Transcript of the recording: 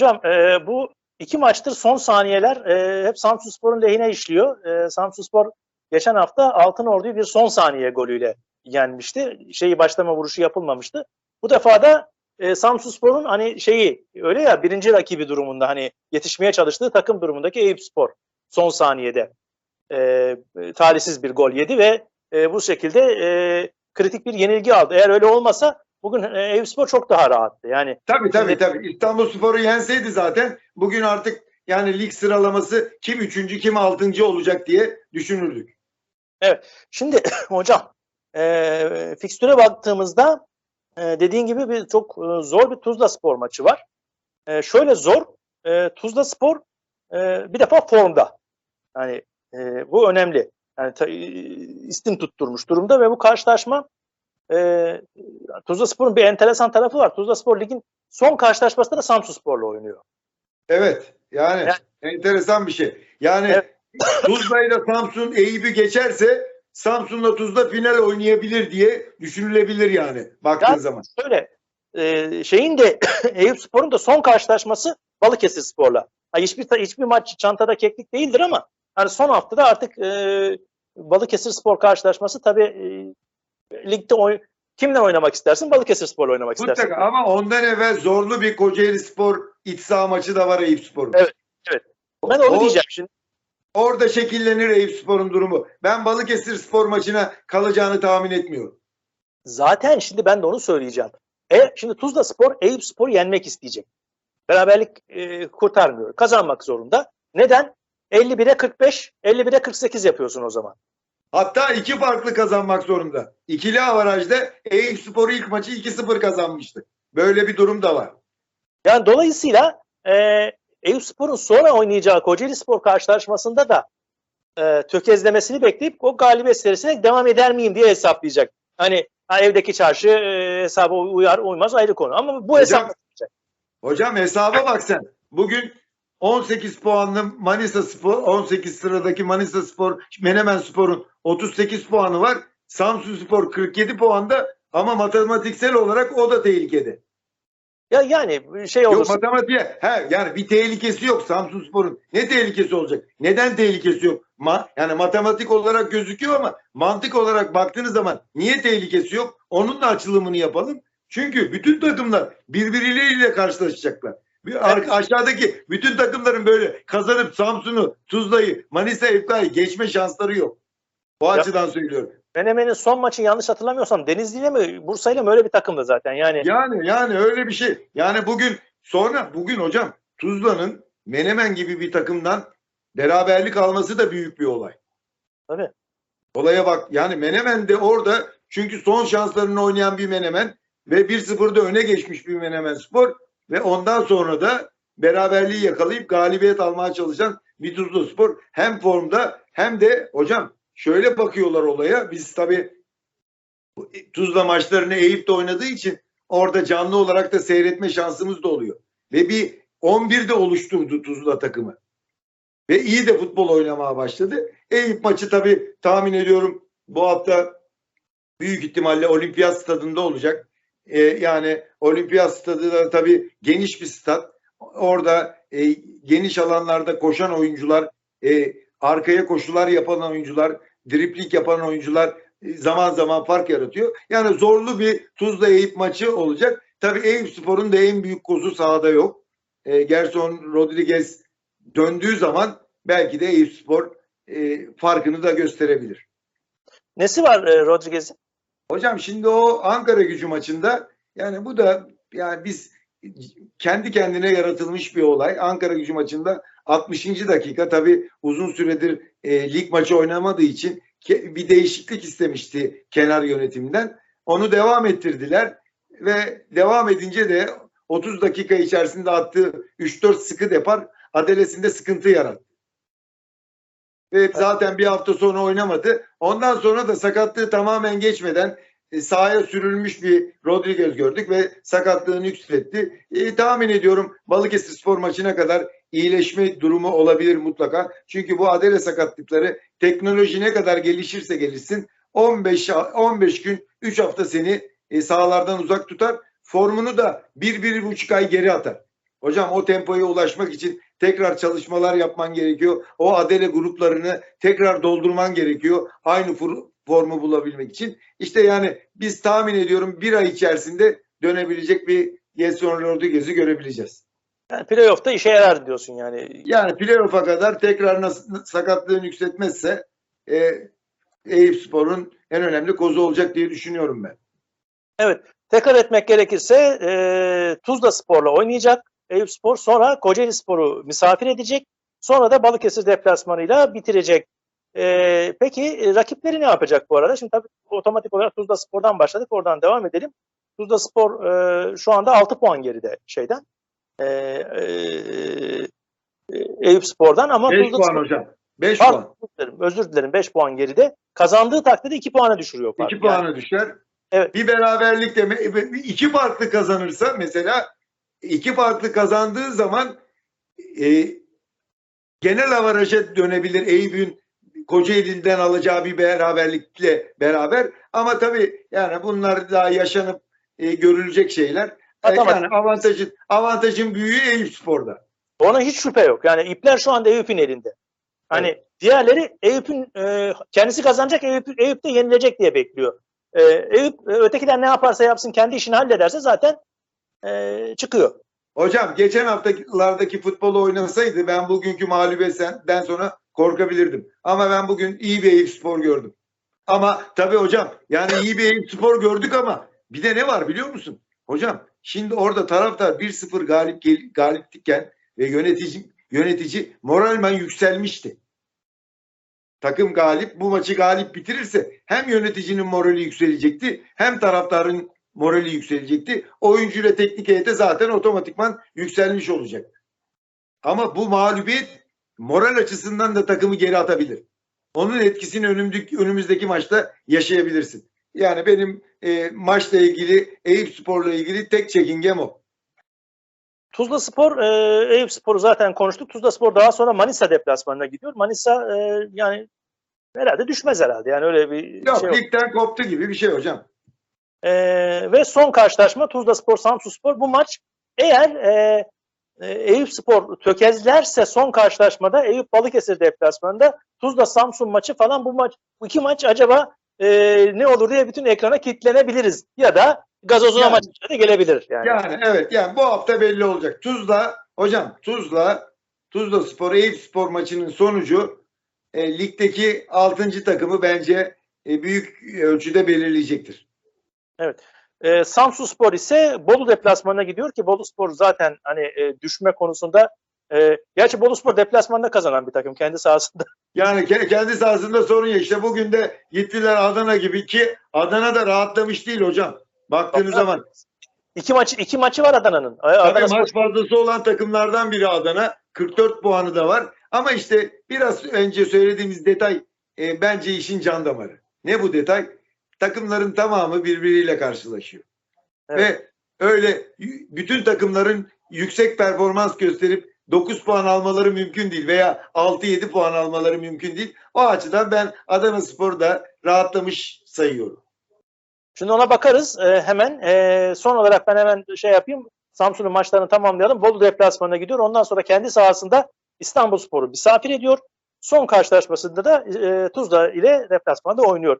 Hocam e, bu iki maçtır son saniyeler e, hep Samsunspor'un lehine işliyor. E, Samsunspor geçen hafta Altınordu'yu bir son saniye golüyle yenmişti. Şeyi başlama vuruşu yapılmamıştı. Bu defa da e, Samsunspor'un hani şeyi öyle ya birinci rakibi durumunda hani yetişmeye çalıştığı takım durumundaki Eyüpspor son saniyede e, talihsiz bir gol yedi ve e, bu şekilde e, kritik bir yenilgi aldı. Eğer öyle olmasa bugün e, Eyüpspor çok daha rahattı. Yani Tabii tabii Şimdi- tabii. İstanbul Spor'u yenseydi zaten bugün artık yani lig sıralaması kim üçüncü kim altıncı olacak diye düşünürdük. Şimdi hocam e, fikstüre baktığımızda e, dediğin gibi bir çok e, zor bir Tuzla Spor maçı var. E, şöyle zor e, Tuzla Spor e, bir defa formda. Yani e, bu önemli. Yani ta, e, istim tutturmuş durumda ve bu karşılaşma e, Tuzla Spor'un bir enteresan tarafı var. Tuzla Spor ligin son karşılaşmasında da Samsun Spor'la oynuyor. Evet yani Evet. enteresan bir şey. Yani Evet. Tuzla ile Samsun Eyüp'ü geçerse Samsun'la Tuzla final oynayabilir diye düşünülebilir yani baktığın Ya- zaman. Şöyle e, şeyin de Eyüp Spor'un da son karşılaşması Balıkesir Spor'la. Ha, hiçbir hiçbir maç çantada keklik değildir ama hani son haftada artık e, Balıkesir Spor karşılaşması tabii e, ligde oy, kimle oynamak istersin? Balıkesir Spor'la oynamak istersin. Mutlaka ama ondan evvel zorlu bir Kocaeli Spor iç saha maçı da var Eyüp Spor'un. Evet, Ben onu O- diyeceğim şimdi. Orada şekillenir Eyüp Spor'un durumu. Ben Balıkesir Spor maçına kalacağını tahmin etmiyorum. Zaten şimdi ben de onu söyleyeceğim. E, şimdi Tuzla Spor Eyüp Spor'u yenmek isteyecek. Beraberlik e, kurtarmıyor. Kazanmak zorunda. Neden? 51'e 45, 51'e 48 yapıyorsun o zaman. Hatta iki farklı kazanmak zorunda. İkili avarajda Eyüp Spor'u ilk maçı 2-0 kazanmıştı. Böyle bir durum da var. Yani dolayısıyla e, Eyüp Spor'un sonra oynayacağı Kocaeli Spor karşılaşmasında da e, tökezlemesini bekleyip o galibiyet serisine devam eder miyim diye hesaplayacak. Hani ha, evdeki çarşı e, hesaba uyar uymaz ayrı konu ama bu hesap Hocam hesaba bak sen. Bugün 18 puanlı Manisa Spor, 18 sıradaki Manisa Spor, Menemen Spor'un 38 puanı var. Samsun Spor 47 puanda ama matematiksel olarak o da tehlikede. ya yani şey Yok olursa matematiğe he, yani bir tehlikesi yok Samsun Spor'un. Ne tehlikesi olacak? Neden tehlikesi yok? Ma, yani matematik olarak gözüküyor ama mantık olarak baktığınız zaman niye tehlikesi yok? Onun da açılımını yapalım. Çünkü bütün takımlar birbirleriyle karşılaşacaklar. Bir ar- aşağıdaki bütün takımların böyle kazanıp Samsun'u, Tuzla'yı, Manisa Efka'yı geçme şansları yok. O Ya- açıdan söylüyorum. Menemen'in son maçı yanlış hatırlamıyorsam Denizli'yle mi Bursa'yla mı öyle bir takımdı zaten yani. Yani yani öyle bir şey. Yani bugün sonra bugün hocam Tuzla'nın Menemen gibi bir takımdan beraberlik alması da büyük bir olay. Tabii. Olaya bak. Yani Menemen de orada çünkü son şanslarını oynayan bir Menemen ve 1-0'da öne geçmiş bir Menemen Spor ve ondan sonra da beraberliği yakalayıp galibiyet almaya çalışan Tuzla Spor hem formda hem de hocam şöyle bakıyorlar olaya. Biz tabii Tuzla maçlarını Eyüp'te oynadığı için orada canlı olarak da seyretme şansımız da oluyor. Ve bir 11 de oluşturdu Tuzla takımı. Ve iyi de futbol oynamaya başladı. Eyüp maçı tabii tahmin ediyorum bu hafta büyük ihtimalle olimpiyat stadında olacak. Ee, yani olimpiyat stadı da tabii geniş bir stat. Orada e, geniş alanlarda koşan oyuncular, e, arkaya koşular yapan oyuncular, driplik yapan oyuncular e, zaman zaman fark yaratıyor. Yani zorlu bir Tuzla Eyüp maçı olacak. Tabii Eyüp Spor'un da en büyük kozu sahada yok. E, Gerson Rodriguez döndüğü zaman belki de Eyüp Spor e, farkını da gösterebilir. Nesi var e, Rodriguez'in? Hocam şimdi o Ankara gücü maçında yani bu da yani biz kendi kendine yaratılmış bir olay. Ankara gücü maçında 60. dakika tabii uzun süredir e, lig maçı oynamadığı için ke- bir değişiklik istemişti kenar yönetiminden. Onu devam ettirdiler ve devam edince de 30 dakika içerisinde attığı 3-4 sıkı depar Adelesinde sıkıntı yarattı. Ve zaten bir hafta sonra oynamadı. Ondan sonra da sakatlığı tamamen geçmeden e, sahaya sürülmüş bir Rodriguez gördük ve sakatlığını yükseltti. E, tahmin ediyorum Balıkesir spor maçına kadar iyileşme durumu olabilir mutlaka. Çünkü bu adele sakatlıkları teknoloji ne kadar gelişirse gelişsin 15 15 gün 3 hafta seni e, sahalardan uzak tutar. Formunu da 1-1,5 ay geri atar. Hocam o tempoya ulaşmak için tekrar çalışmalar yapman gerekiyor. O adele gruplarını tekrar doldurman gerekiyor. Aynı for- formu bulabilmek için. İşte yani biz tahmin ediyorum bir ay içerisinde dönebilecek bir Gelson Rodriguez'i görebileceğiz. Yani playoff'ta işe yarar diyorsun yani. Yani playoff'a kadar tekrar nasıl, sakatlığını yükseltmezse e, Eyüp Spor'un en önemli kozu olacak diye düşünüyorum ben. Tekrar etmek gerekirse e, Tuzla Spor'la oynayacak Eyüp Spor. Sonra Kocaeli Spor'u misafir edecek. Sonra da Balıkesir deplasmanıyla bitirecek. E, peki e, rakipleri ne yapacak bu arada? Şimdi tabii otomatik olarak Tuzla Spor'dan başladık. Oradan devam edelim. Tuzla Spor e, şu anda 6 puan geride şeyden. E, e, e, Eyüp Spor'dan ama 5 Tuzla puan Spor- hocam. 5 Pardon, puan. özür dilerim, özür dilerim 5 puan geride. Kazandığı takdirde 2 puana düşürüyor. 2 farkı. Yani düşer. Evet. Bir beraberlik de iki farklı kazanırsa mesela iki farklı kazandığı zaman e, genel avaraja dönebilir Eyüp'ün Kocaeli'den alacağı bir beraberlikle beraber ama tabii yani bunlar daha yaşanıp e, görülecek şeyler. E, Matematik. yani avantajın avantajın büyüğü Eyüp Spor'da. Ona hiç şüphe yok. Yani ipler şu anda Eyüp'ün elinde. Hani diğerleri Eyüp'ün e, kendisi kazanacak, Eyüp, Eyüp de yenilecek diye bekliyor. E, Eyüp e, ötekiler ne yaparsa yapsın kendi işini hallederse zaten e, çıkıyor. Hocam geçen haftalardaki futbolu oynasaydı ben bugünkü mağlubiyetten sonra korkabilirdim. Ama ben bugün iyi bir Eyüp Spor gördüm. Ama tabii hocam yani iyi bir Eyüp Spor gördük ama bir de ne var biliyor musun? Hocam şimdi orada taraftar 1-0 galip galiptikken ve yönetici yönetici moralmen yükselmişti. Takım galip bu maçı galip bitirirse hem yöneticinin morali yükselecekti hem taraftarın morali yükselecekti. Oyuncu ile teknik heyete zaten otomatikman yükselmiş olacak. Ama bu mağlubiyet moral açısından da takımı geri atabilir. Onun etkisini önümüzdeki, önümüzdeki maçta yaşayabilirsin. Yani benim e, maçla ilgili, Eyüp Spor'la ilgili tek çekingem o. Tuzla Spor, e, Eyüp Spor'u zaten konuştuk. Tuzla Spor daha sonra Manisa deplasmanına gidiyor. Manisa e, yani herhalde düşmez herhalde. Yani öyle bir Yok şey yok. ligden koptu gibi bir şey hocam. E, ve son karşılaşma Tuzla Spor, Samsun Spor. Bu maç eğer e, e, Eyüp Spor tökezlerse son karşılaşmada Eyüp Balıkesir deplasmanında Tuzla Samsun maçı falan bu maç bu iki maç acaba e, ne olur diye bütün ekrana kilitlenebiliriz. Ya da gazozuna Yani. maçı da gelebilir yani. Yani evet yani bu hafta belli olacak. Tuzla hocam Tuzla Tuzla Spor Eyüp Spor maçının sonucu e, ligdeki 6. takımı bence e, büyük ölçüde belirleyecektir. E, Samsun Spor ise Bolu deplasmanına gidiyor ki Bolu Spor zaten hani e, düşme konusunda e, gerçi Bolu Spor deplasmanda kazanan bir takım kendi sahasında. Yani ke- kendi sahasında sorun ya. İşte bugün de gittiler Adana gibi ki Adana da rahatlamış değil hocam. Baktığınız zaman. İki maçı iki maçı var Adana'nın. Adana Spor- maç fazlası olan takımlardan biri Adana. 44 puanı da var. Ama işte biraz önce söylediğimiz detay e, bence işin can damarı. Ne bu detay? Takımların tamamı birbiriyle karşılaşıyor. Evet. Ve öyle bütün takımların yüksek performans gösterip 9 puan almaları mümkün değil veya 6-7 puan almaları mümkün değil. O açıdan ben Adana Spor'u da rahatlamış sayıyorum. Şimdi ona bakarız e, hemen. E, son olarak ben hemen şey yapayım. Samsun'un maçlarını tamamlayalım. Bolu deplasmanına gidiyor. Ondan sonra kendi sahasında İstanbul Spor'u misafir ediyor. Son karşılaşmasında da e, Tuzla ile deplasmanda oynuyor.